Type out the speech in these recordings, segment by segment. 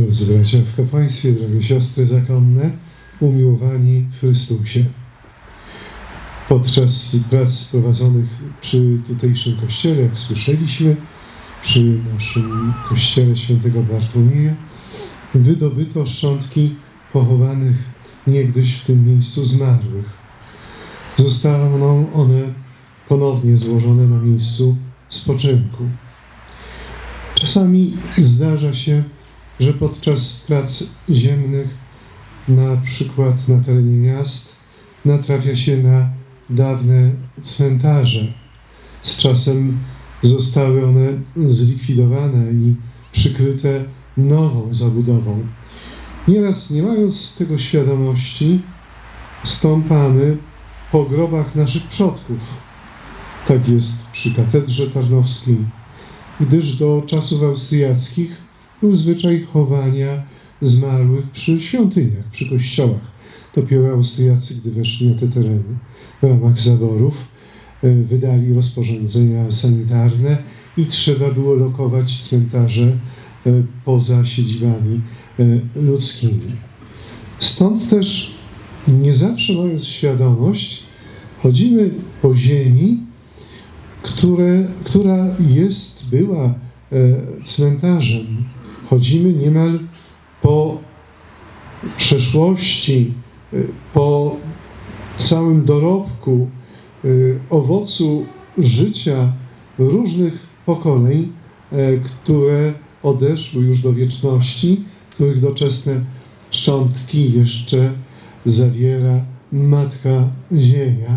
Drodzy bracia w kapłaństwie, drogie siostry zakonne, umiłowani w Chrystusie. Podczas prac prowadzonych przy tutejszym kościele, jak słyszeliśmy, przy naszym kościele świętego Bartłomieja, wydobyto szczątki pochowanych niegdyś w tym miejscu zmarłych. Zostaną one ponownie złożone na miejscu spoczynku. Czasami zdarza się, że podczas prac ziemnych, na przykład na terenie miast, natrafia się na dawne cmentarze. Z czasem zostały one zlikwidowane i przykryte nową zabudową. Nieraz, nie mając tego świadomości, stąpamy po grobach naszych przodków. Tak jest przy katedrze tarnowskiej, gdyż do czasów austriackich był zwyczaj chowania zmarłych przy świątyniach, przy kościołach. Dopiero Austriacy, gdy weszli na te tereny w ramach zaborów, e, wydali rozporządzenia sanitarne i trzeba było lokować cmentarze e, poza siedzibami e, ludzkimi. Stąd też nie zawsze mając świadomość, chodzimy po ziemi, które, która jest, była cmentarzem. Chodzimy niemal po przeszłości, po całym dorobku, owocu życia różnych pokoleń, które odeszły już do wieczności, których doczesne szczątki jeszcze zawiera Matka Ziemia.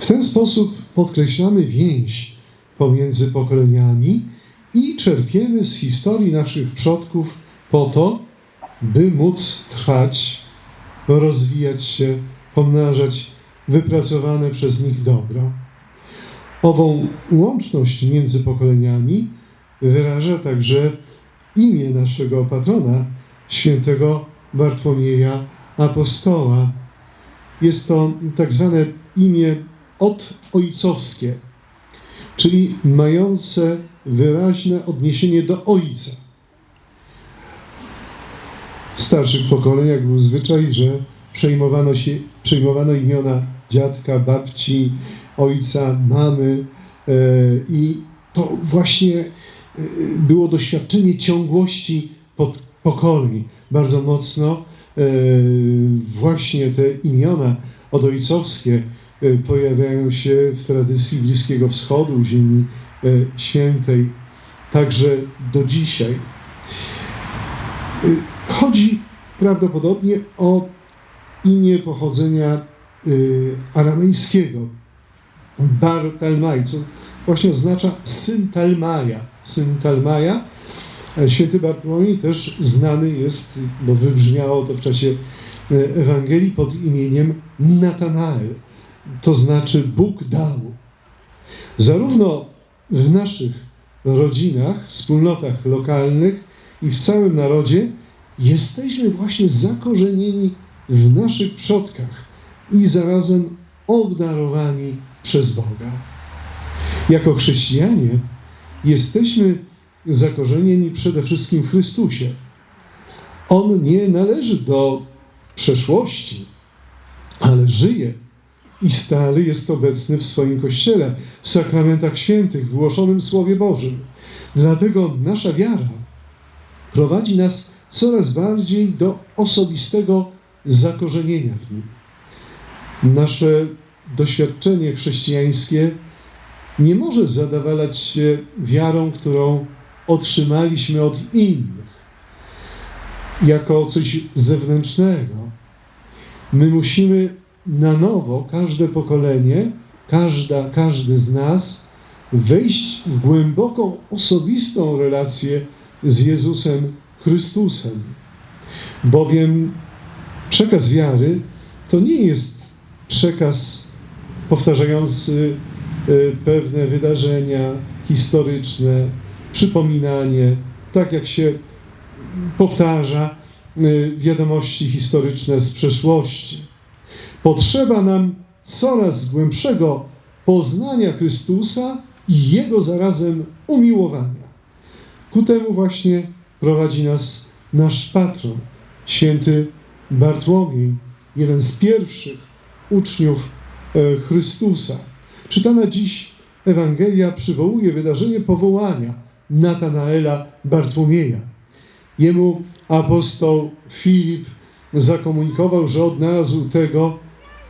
W ten sposób podkreślamy więź pomiędzy pokoleniami i czerpiemy z historii naszych przodków po to, by móc trwać, rozwijać się, pomnażać wypracowane przez nich dobro. Ową łączność między pokoleniami wyraża także imię naszego patrona, świętego Bartłomieja Apostoła. Jest to tak zwane imię odojcowskie, czyli mające wyraźne odniesienie do ojca. W starszych pokoleniach był zwyczaj, że przejmowano, się, przejmowano imiona dziadka, babci, ojca, mamy e, i to właśnie e, było doświadczenie ciągłości pod pokoleń. Bardzo mocno e, właśnie te imiona odojcowskie pojawiają się w tradycji Bliskiego Wschodu, ziemi świętej, także do dzisiaj. Chodzi prawdopodobnie o imię pochodzenia aramejskiego. Bar Talmaj, co właśnie oznacza syn Talmaja. Syn Talmaja. Święty Bartłomiej też znany jest, bo wybrzmiało to w czasie Ewangelii pod imieniem Natanael. To znaczy Bóg dał. Zarówno w naszych rodzinach, wspólnotach lokalnych i w całym narodzie jesteśmy właśnie zakorzenieni w naszych przodkach i zarazem obdarowani przez Boga. Jako chrześcijanie jesteśmy zakorzenieni przede wszystkim w Chrystusie. On nie należy do przeszłości, ale żyje i stale jest obecny w swoim Kościele, w sakramentach świętych, w głoszonym Słowie Bożym. Dlatego nasza wiara prowadzi nas coraz bardziej do osobistego zakorzenienia w nim. Nasze doświadczenie chrześcijańskie nie może zadawalać się wiarą, którą otrzymaliśmy od innych, jako coś zewnętrznego. My musimy na nowo, każde pokolenie, każda, każdy z nas wejść w głęboką, osobistą relację z Jezusem Chrystusem. Bowiem przekaz wiary to nie jest przekaz powtarzający y, pewne wydarzenia historyczne, przypominanie, tak jak się powtarza y, wiadomości historyczne z przeszłości. Potrzeba nam coraz głębszego poznania Chrystusa i Jego zarazem umiłowania. Ku temu właśnie prowadzi nas nasz patron, święty Bartłomiej, jeden z pierwszych uczniów e, Chrystusa. Czytana dziś Ewangelia przywołuje wydarzenie powołania Natanaela Bartłomieja. Jemu apostoł Filip zakomunikował, że odnalazł tego,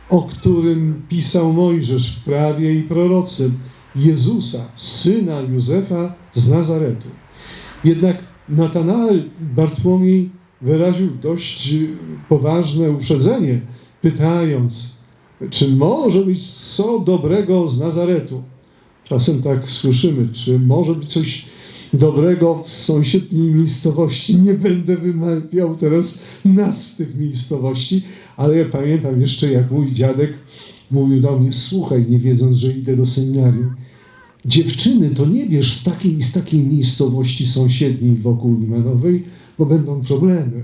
o którym pisał Mojżesz w prawie i prorocy, Jezusa, syna Józefa z Nazaretu. Jednak Natanael Bartłomiej wyraził dość poważne uprzedzenie, pytając, czy może być co dobrego z Nazaretu? Czasem tak słyszymy, czy może być coś dobrego z sąsiedniej miejscowości. Nie będę wymawiał teraz nazw tych miejscowości, ale ja pamiętam jeszcze, jak mój dziadek mówił do mnie, słuchaj, nie wiedząc, że idę do seminarium, dziewczyny to nie bierz z takiej i z takiej miejscowości sąsiedniej wokół Limanowej, bo będą problemy.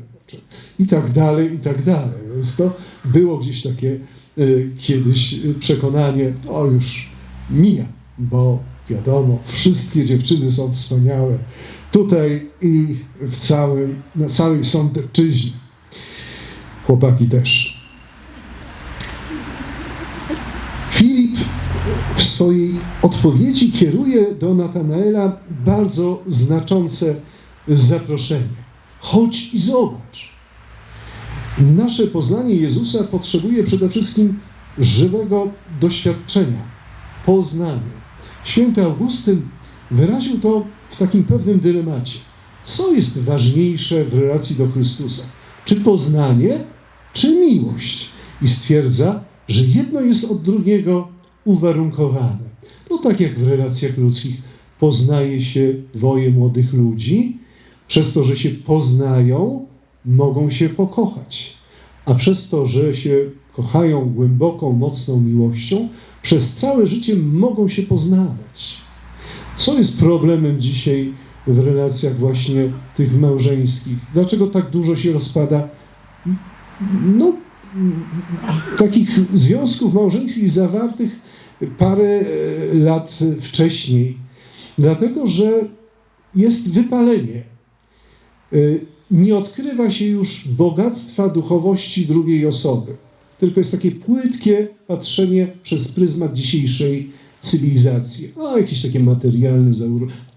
I tak dalej, i tak dalej. Więc to było gdzieś takie y, kiedyś y, przekonanie, o już mija, bo wiadomo, wszystkie dziewczyny są wspaniałe. Tutaj i w całej, na całej Sądecczyźnie. Chłopaki też. Filip w swojej odpowiedzi kieruje do Natanaela bardzo znaczące zaproszenie. Chodź i zobacz. Nasze poznanie Jezusa potrzebuje przede wszystkim żywego doświadczenia, poznania. Święty Augustyn wyraził to w takim pewnym dylemacie. Co jest ważniejsze w relacji do Chrystusa? Czy poznanie, czy miłość? I stwierdza, że jedno jest od drugiego uwarunkowane. No tak jak w relacjach ludzkich poznaje się dwoje młodych ludzi, przez to, że się poznają, mogą się pokochać. A przez to, że się kochają głęboką, mocną miłością, przez całe życie mogą się poznawać. Co jest problemem dzisiaj w relacjach właśnie tych małżeńskich? Dlaczego tak dużo się rozpada no, takich związków małżeńskich zawartych parę e, lat wcześniej? Dlatego, że jest wypalenie. E, Nie odkrywa się już bogactwa duchowości drugiej osoby tylko jest takie płytkie patrzenie przez pryzmat dzisiejszej cywilizacji. O, jakieś takie materialne.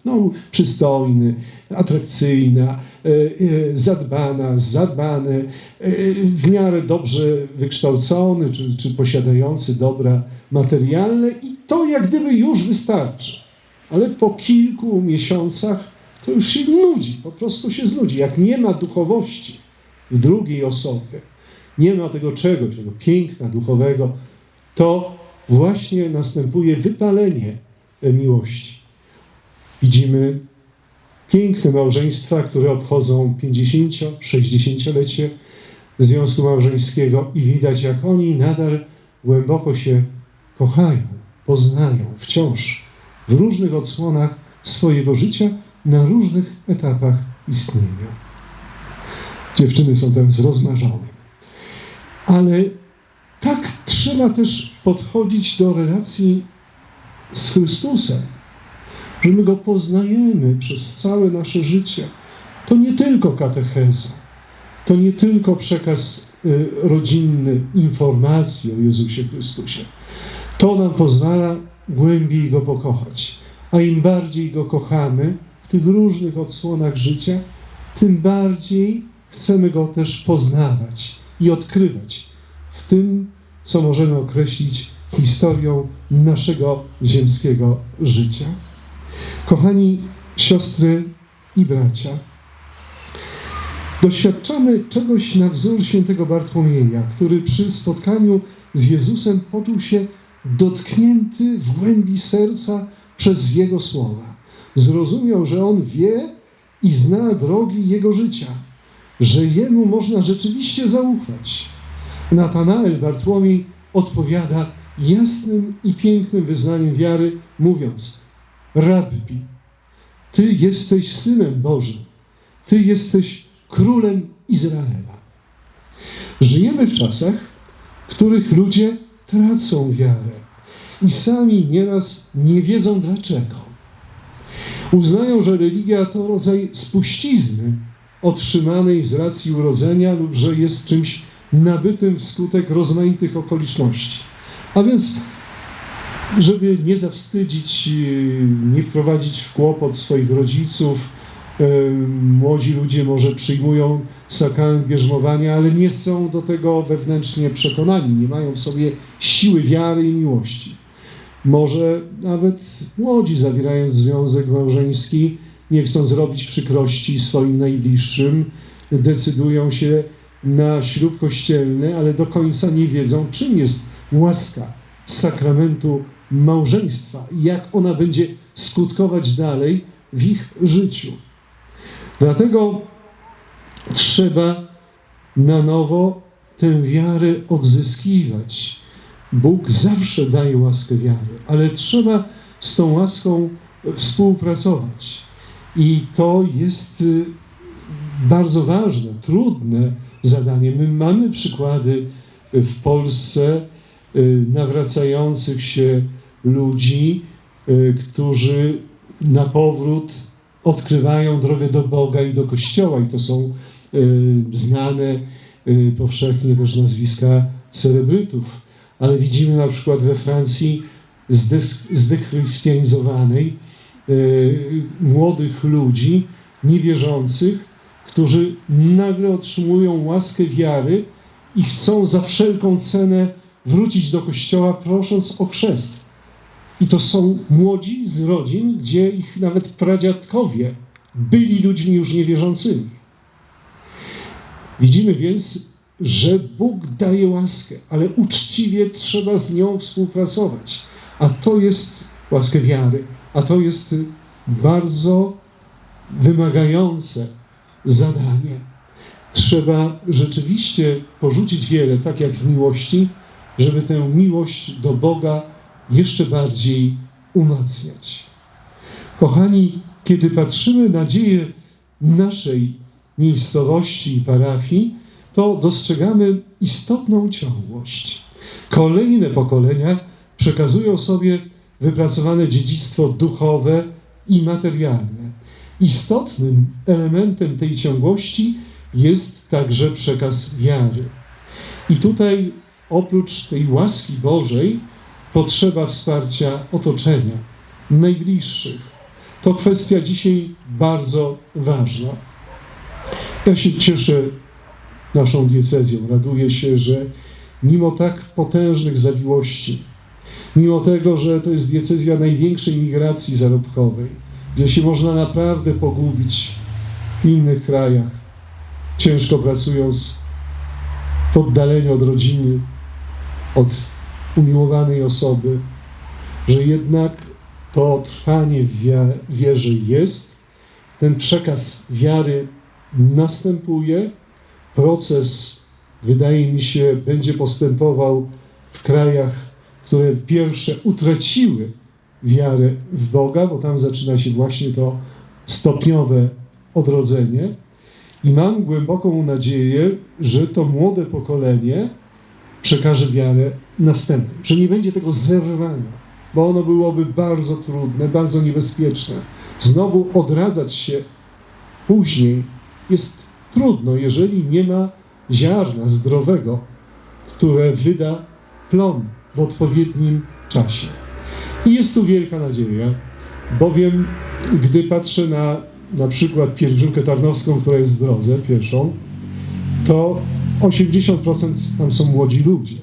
No, przystojny, atrakcyjna, e, e, zadbana, zadbany, e, w miarę dobrze wykształcony, czy, czy posiadający dobra materialne i to jak gdyby już wystarczy. Ale po kilku miesiącach to już się nudzi, po prostu się znudzi. Jak nie ma duchowości w drugiej osobie, nie ma tego czegoś, tego piękna duchowego, to właśnie następuje wypalenie miłości. Widzimy piękne małżeństwa, które obchodzą 50-60-lecie związku małżeńskiego i widać, jak oni nadal głęboko się kochają, poznają wciąż w różnych odsłonach swojego życia, na różnych etapach istnienia. Dziewczyny są tam zrozmarzone. Ale tak trzeba też podchodzić do relacji z Chrystusem, że my Go poznajemy przez całe nasze życie. To nie tylko katecheza, to nie tylko przekaz y, rodzinny informacji o Jezusie Chrystusie. To nam pozwala głębiej Go pokochać. A im bardziej Go kochamy w tych różnych odsłonach życia, tym bardziej chcemy Go też poznawać i odkrywać w tym, co możemy określić historią naszego ziemskiego życia. Kochani siostry i bracia, doświadczamy czegoś na wzór świętego Bartłomieja, który przy spotkaniu z Jezusem poczuł się dotknięty w głębi serca przez Jego słowa. Zrozumiał, że On wie i zna drogi Jego życia, że Jemu można rzeczywiście zaufać. Natanael Bartłomiej odpowiada jasnym i pięknym wyznaniem wiary, mówiąc: Rabbi, Ty jesteś synem Bożym, Ty jesteś królem Izraela. Żyjemy w czasach, w których ludzie tracą wiarę i sami nieraz nie wiedzą dlaczego. Uznają, że religia to rodzaj spuścizny otrzymanej z racji urodzenia lub że jest czymś nabytym wskutek rozmaitych okoliczności. A więc, żeby nie zawstydzić, yy, nie wprowadzić w kłopot swoich rodziców, yy, młodzi ludzie może przyjmują sakrament bierzmowania, ale nie są do tego wewnętrznie przekonani, nie mają w sobie siły wiary i miłości. Może nawet młodzi, zawierając związek małżeński, nie chcą zrobić przykrości swoim najbliższym, decydują się na ślub kościelny, ale do końca nie wiedzą, czym jest łaska sakramentu małżeństwa jak ona będzie skutkować dalej w ich życiu. Dlatego trzeba na nowo tę wiarę odzyskiwać. Bóg zawsze daje łaskę wiary, ale trzeba z tą łaską współpracować. I to jest y, bardzo ważne, trudne zadanie. My mamy przykłady w Polsce nawracających się ludzi, y, którzy na powrót odkrywają drogę do Boga i do Kościoła, i to są znane powszechnie też nazwiska celebrytów. Ale widzimy na przykład we Francji zdechrystianizowanej młodych ludzi, niewierzących, którzy nagle otrzymują łaskę wiary i chcą za wszelką cenę wrócić do kościoła, prosząc o chrzest. I to są młodzi z rodzin, gdzie ich nawet pradziadkowie byli ludźmi już niewierzącymi. Widzimy więc, że Bóg daje łaskę, ale uczciwie trzeba z nią współpracować. A to jest łaskę wiary, a to jest bardzo wymagające zadanie. Trzeba rzeczywiście porzucić wiele, tak jak w miłości, żeby tę miłość do Boga jeszcze bardziej umacniać. Kochani, kiedy patrzymy na dzieje naszej miejscowości i parafii, to dostrzegamy istotną ciągłość. Kolejne pokolenia przekazują sobie wypracowane dziedzictwo duchowe i materialne. Istotnym elementem tej ciągłości jest także przekaz wiary. I tutaj oprócz tej łaski Bożej potrzeba wsparcia otoczenia, najbliższych. To kwestia dzisiaj bardzo ważna. Ja się cieszę naszą diecezją, raduję się, że mimo tak potężnych zawiłości, mimo tego, że to jest diecezja największej migracji zarobkowej, gdzie się można naprawdę pogubić w innych krajach, ciężko pracując w oddaleniu od rodziny, od umiłowanej osoby, że jednak to trwanie w wierze jest, ten przekaz wiary następuje, proces, wydaje mi się, będzie postępował w krajach, które pierwsze utraciły wiarę w Boga, bo tam zaczyna się właśnie to stopniowe odrodzenie. I mam głęboką nadzieję, że to młode pokolenie przekaże wiarę następnym, że nie będzie tego zerwania, bo ono byłoby bardzo trudne, bardzo niebezpieczne. Znowu odradzać się później jest trudno, jeżeli nie ma ziarna zdrowego, które wyda plon w odpowiednim czasie. I jest tu wielka nadzieja, bowiem gdy patrzę na na przykład pielgrzymkę tarnowską, która jest w drodze, pierwszą, to 80% tam są młodzi ludzie.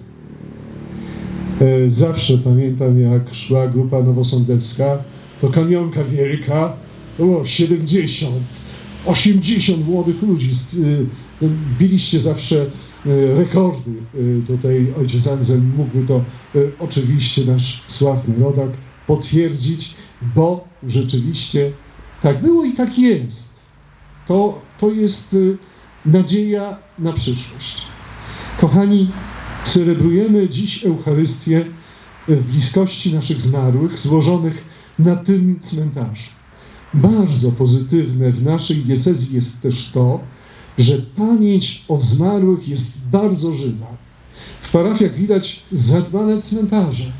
E, zawsze pamiętam, jak szła grupa nowosądecka, to kamionka wielka, było 70, 80 młodych ludzi. E, biliście zawsze e, rekordy. Tutaj ojciec Anzen mógłby to oczywiście nasz sławny rodak potwierdzić, bo rzeczywiście tak było i tak jest. To, to jest nadzieja na przyszłość. Kochani, celebrujemy dziś Eucharystię w bliskości naszych zmarłych, złożonych na tym cmentarzu. Bardzo pozytywne w naszej diecezji jest też to, że pamięć o zmarłych jest bardzo żywa. W parafiach widać zadbane cmentarze,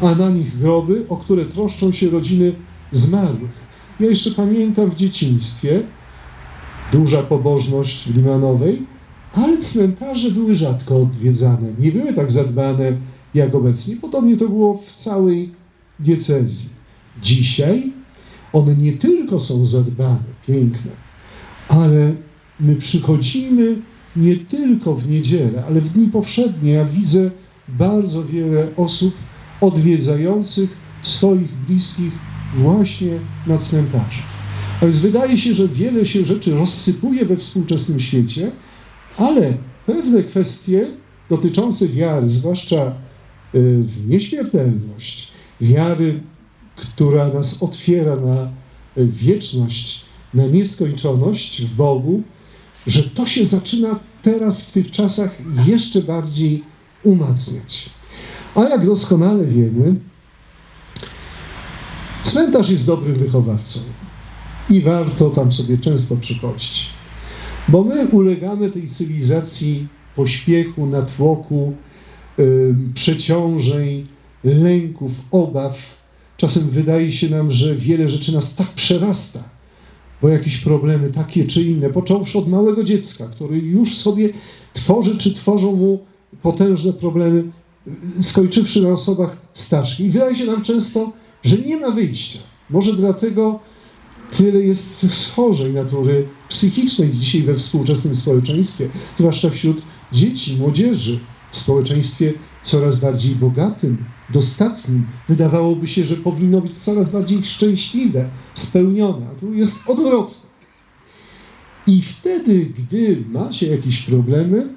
a na nich groby, o które troszczą się rodziny zmarłych. Ja jeszcze pamiętam w dzieciństwie, duża pobożność w Limanowej, ale cmentarze były rzadko odwiedzane. Nie były tak zadbane jak obecnie. Podobnie to było w całej diecezji. Dzisiaj one nie tylko są zadbane, piękne, ale my przychodzimy nie tylko w niedzielę, ale w dni powszednie. Ja widzę bardzo wiele osób odwiedzających swoich bliskich właśnie na cmentarzach. Więc wydaje się, że wiele się rzeczy rozsypuje we współczesnym świecie, ale pewne kwestie dotyczące wiary, zwłaszcza y, w nieśmiertelność, wiary, która nas otwiera na wieczność, na nieskończoność w Bogu, że to się zaczyna teraz w tych czasach jeszcze bardziej umacniać. A jak doskonale wiemy, cmentarz jest dobrym wychowawcą i warto tam sobie często przychodzić. Bo my ulegamy tej cywilizacji pośpiechu, natłoku, yy, przeciążeń, lęków, obaw. Czasem wydaje się nam, że wiele rzeczy nas tak przerasta, bo jakieś problemy takie czy inne, począwszy od małego dziecka, który już sobie tworzy czy tworzą mu potężne problemy, skończywszy na osobach starszych. I wydaje się nam często, że nie ma wyjścia. Może dlatego tyle jest schorzeń natury psychicznej dzisiaj we współczesnym społeczeństwie, zwłaszcza wśród dzieci, młodzieży, w społeczeństwie coraz bardziej bogatym, dostatnim. Wydawałoby się, że powinno być coraz bardziej szczęśliwe, spełnione. A tu jest odwrotnie. I wtedy, gdy macie jakieś problemy,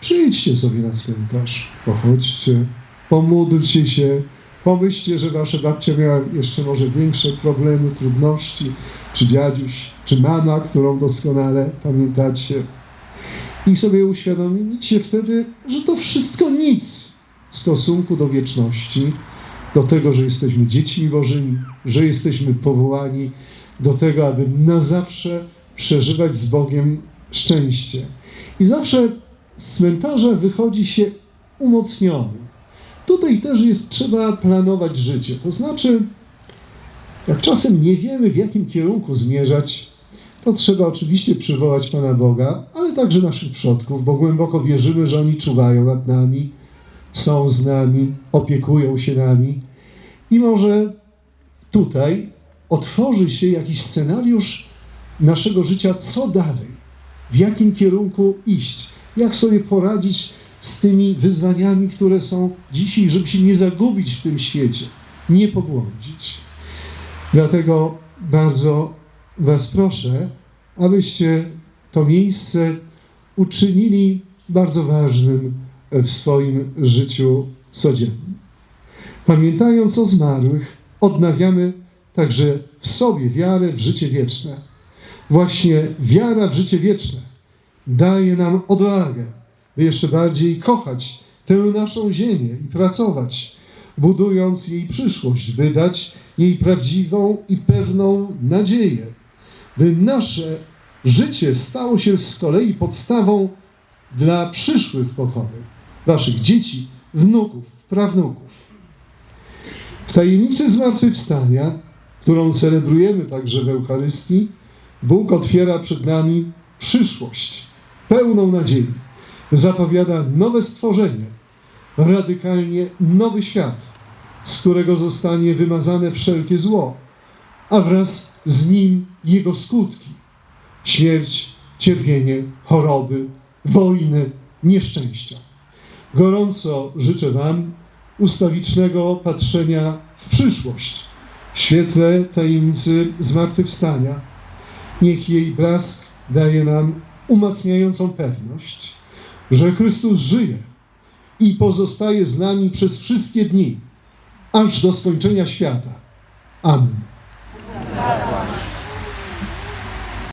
przyjdźcie sobie na cmentarz, pochodźcie, pomódlcie się, pomyślcie, że wasza babcia miała jeszcze może większe problemy, trudności, czy dziaduś, czy mama, którą doskonale pamiętacie. I sobie uświadomicie wtedy, że to wszystko nic w stosunku do wieczności, do tego, że jesteśmy dziećmi Bożymi, że jesteśmy powołani do tego, aby na zawsze przeżywać z Bogiem szczęście. I zawsze z cmentarza wychodzi się umocniony. Tutaj też jest trzeba planować życie. To znaczy, jak czasem nie wiemy, w jakim kierunku zmierzać, to trzeba oczywiście przywołać Pana Boga, ale także naszych przodków, bo głęboko wierzymy, że oni czuwają nad nami, są z nami, opiekują się nami. I może tutaj otworzy się jakiś scenariusz naszego życia, co dalej, w jakim kierunku iść, jak sobie poradzić z tymi wyzwaniami, które są dzisiaj, żeby się nie zagubić w tym świecie, nie pogłębić. Dlatego bardzo Was proszę, abyście to miejsce uczynili bardzo ważnym w swoim życiu codziennym. Pamiętając o zmarłych, odnawiamy także w sobie wiarę w życie wieczne. Właśnie wiara w życie wieczne daje nam odwagę, by jeszcze bardziej kochać tę naszą ziemię i pracować, budując jej przyszłość, by dać jej prawdziwą i pewną nadzieję, by nasze życie stało się z kolei podstawą dla przyszłych pokoleń, waszych dzieci, wnuków, prawnuków. W tajemnicy zmartwychwstania, którą celebrujemy także w Eucharystii, Bóg otwiera przed nami przyszłość, pełną nadziei. Zapowiada nowe stworzenie, radykalnie nowy świat, z którego zostanie wymazane wszelkie zło, a wraz z nim jego skutki śmierć, cierpienie, choroby, wojny, nieszczęścia. Gorąco życzę Wam ustawicznego patrzenia w przyszłość, w świetle tajemnicy zmartwychwstania. Niech jej blask daje nam umacniającą pewność, że Chrystus żyje i pozostaje z nami przez wszystkie dni, aż do skończenia świata. Amen.